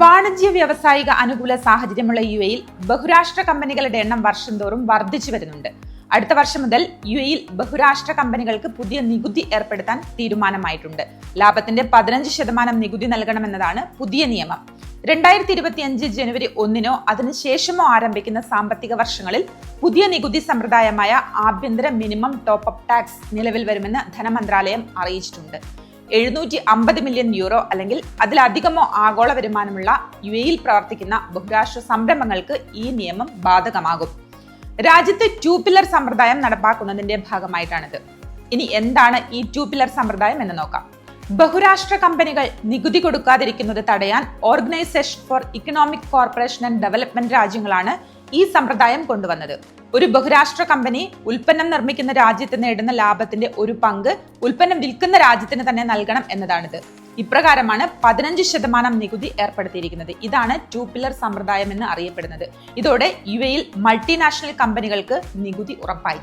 വാണിജ്യ വ്യവസായിക അനുകൂല സാഹചര്യമുള്ള യു എയിൽ ബഹുരാഷ്ട്ര കമ്പനികളുടെ എണ്ണം വർഷം തോറും വർദ്ധിച്ചു വരുന്നുണ്ട്. അടുത്ത വർഷം മുതൽ യു എയിൽ ബഹുരാഷ്ട്ര കമ്പനികൾക്ക് പുതിയ നികുതി ഏർപ്പെടുത്താൻ തീരുമാനമായിട്ടുണ്ട്. ലാഭത്തിന്റെ പതിനഞ്ച് ശതമാനം നികുതി നൽകണമെന്നതാണ് പുതിയ നിയമം. രണ്ടായിരത്തി ഇരുപത്തിയഞ്ച് ജനുവരി ഒന്നിനോ അതിനുശേഷമോ ആരംഭിക്കുന്ന സാമ്പത്തിക വർഷങ്ങളിൽ പുതിയ നികുതി സമ്പ്രദായമായ ആഭ്യന്തര മിനിമം ടോപ്പ് അപ്പ് ടാക്സ് നിലവിൽ വരുമെന്ന് ധനമന്ത്രാലയം അറിയിച്ചിട്ടുണ്ട്. എഴുന്നൂറ്റി അമ്പത് മില്യൺ യൂറോ അല്ലെങ്കിൽ അതിലധികമോ ആഗോള വരുമാനമുള്ള യു എയിൽ പ്രവർത്തിക്കുന്ന ബഹുരാഷ്ട്ര സംരംഭങ്ങൾക്ക് ഈ നിയമം ബാധകമാകും. രാജ്യത്ത് ടു പില്ലർ സമ്പ്രദായം നടപ്പാക്കുന്നതിന്റെ ഭാഗമായിട്ടാണിത്. ഇനി എന്താണ് ഈ ടു പില്ലർ സമ്പ്രദായം എന്ന് നോക്കാം. ബഹുരാഷ്ട്ര കമ്പനികൾ നികുതി കൊടുക്കാതിരിക്കുന്നത് തടയാൻ organisation for economic corporation and development രാജ്യങ്ങളാണ് ഈ സമ്പ്രദായം കൊണ്ടുവന്നത്. ഒരു ബഹുരാഷ്ട്ര കമ്പനി ഉൽപ്പന്നം നിർമ്മിക്കുന്ന രാജ്യത്ത് നേടുന്ന ലാഭത്തിന്റെ ഒരു പങ്ക് ഉൽപ്പന്നം വിൽക്കുന്ന രാജ്യത്തിന് തന്നെ നൽകണം എന്നതാണിത്. ഇപ്രകാരമാണ് പതിനഞ്ച് ശതമാനം നികുതി ഏർപ്പെടുത്തിയിരിക്കുന്നത്. ഇതാണ് ടു പില്ലർ സമ്പ്രദായം എന്ന് അറിയപ്പെടുന്നത്. ഇതോടെ യു എയിൽ മൾട്ടിനാഷണൽ കമ്പനികൾക്ക് നികുതി ഉറപ്പായി.